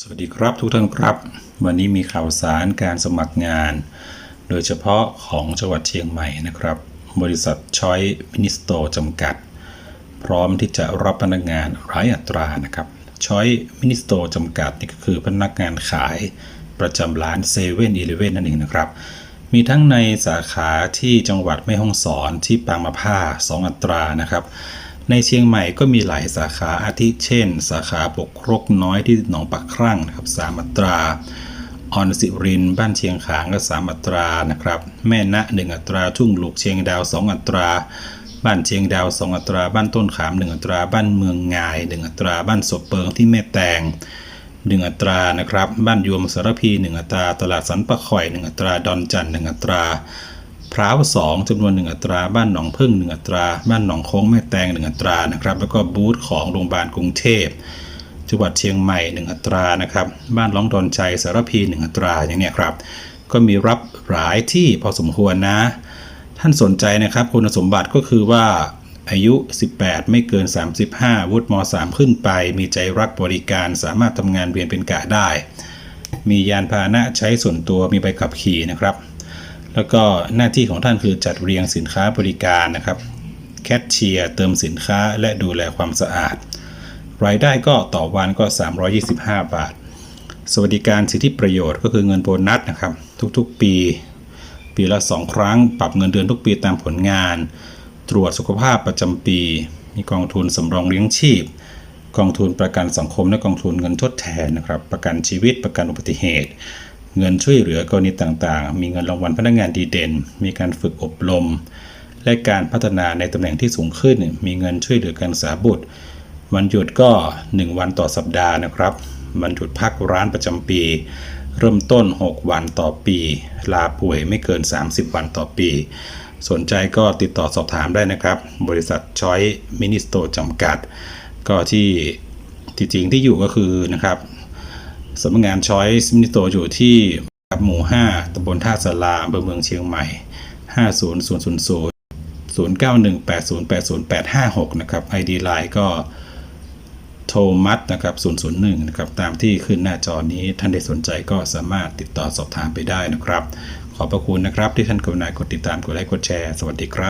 สวัสดีครับทุกท่านครับ วันนี้มีข่าวสารการสมัครงาน โดยเฉพาะของจังหวัดเชียงใหม่นะครับ บริษัทช้อยมินิสโตจำกัด พร้อมที่จะรับพนักงานหลายอัตรานะครับช้อยมินิสโตจำกัดนี่ก็คือพนักงานขายประจำร้านเซเว่นอีเลเว่นนั่นเองนะครับ มีทั้งในสาขาที่จังหวัดแม่ฮ่องสอนที่ปางมะผ้า 2 อัตรานะครับ ในเชียงใหม่ก็มีหลายสาขาอาทิเช่น สาขาปกครกน้อยที่หนองปักครั่งนะครับสามอัตราออนสิริน บ้านเชียงขางก็สามอัตรานะครับ แม่นะหนึ่งอัตรา ทุ่งลูกเชียงดาวสองอัตรา บ้านเชียงดาวสองอัตรา บ้านต้นขามหนึ่งอัตรา บ้านเมืองงายหนึ่งอัตรา บ้านศพเปิงที่แม่แตงหนึ่งอัตรานะครับ บ้านยวมสารพีหนึ่งอัตรา ตลาดสันปะข่อยหนึ่งอัตรา ดอนจันหนึ่งอัตรา พร้าวสองจำนวนหนึ่งอัตรา บ้านหนองพึ่งหนึ่งอัตรา บ้านหนองโค้งแม่แตงหนึ่งอัตรานะครับ แล้วก็บูธของโรงพยาบาลกรุงเทพจังหวัดเชียงใหม่หนึ่งอัตรานะครับ บ้านล้องดอนชัยสารพีหนึ่งอัตราอย่างนี้ครับ ก็มีรับหลายที่พอสมควรนะ ท่านสนใจนะครับคุณสมบัติก็คือว่าอายุ 18 ไม่เกิน 35 วุฒิม .3 ขึ้นไป มีใจรักบริการ สามารถทำงานเวียนเป็นกะได้ มียานพาหนะใช้ส่วนตัว มีใบขับขี่นะครับ แล้วก็หน้าที่ของท่านคือจัดเรียงสินค้าบริการนะครับ แคชเชียร์เติมสินค้าและดูแลความสะอาด รายได้ก็ต่อวันก็ 325 บาท สวัสดิการสิทธิประโยชน์ก็คือเงินโบนัสนะครับ ทุกๆ ปี ปีละ 2 ครั้ง ปรับเงินเดือนทุกปีตามผลงาน ตรวจสุขภาพประจำปี มีกองทุนสำรองเลี้ยงชีพ กองทุนประกันสังคมและกองทุนเงินทดแทนนะครับ ประกันชีวิตประกันอุบัติเหตุ เงินช่วยเหลือกรณีต่างๆ มีเงินรางวัลพนักงานดีเด่น มีการฝึกอบรม และการพัฒนาในตำแหน่งที่สูงขึ้น มีเงินช่วยเหลือการศึกษาบุตร วันหยุดก็ 1 วันต่อสัปดาห์นะครับ วันหยุดพักร้านประจำปี เริ่มต้น 6 วันต่อปี ลาป่วยไม่เกิน 30 วันต่อปี สนใจก็ติดต่อสอบถามได้นะครับ บริษัทช้อยมินิสโตจำกัด ก็ที่ที่จริงที่อยู่ก็คือนะครับ สำนักงานช้อยมินิโตอยู่ที่หมู่ 5ตำบลท่าสาราอำเภอเมืองเชียงใหม่ 50000 0918080856 นะครับ ID Line ก็โทมัสนะครับ 001 นะครับ ตามที่ขึ้นหน้าจอนี้ท่านใดสนใจก็สามารถติดต่อสอบถามไปได้นะครับ ขอบพระคุณนะครับที่ท่านกรุณากดติดตาม กดไลค์ กดแชร์ สวัสดีครับ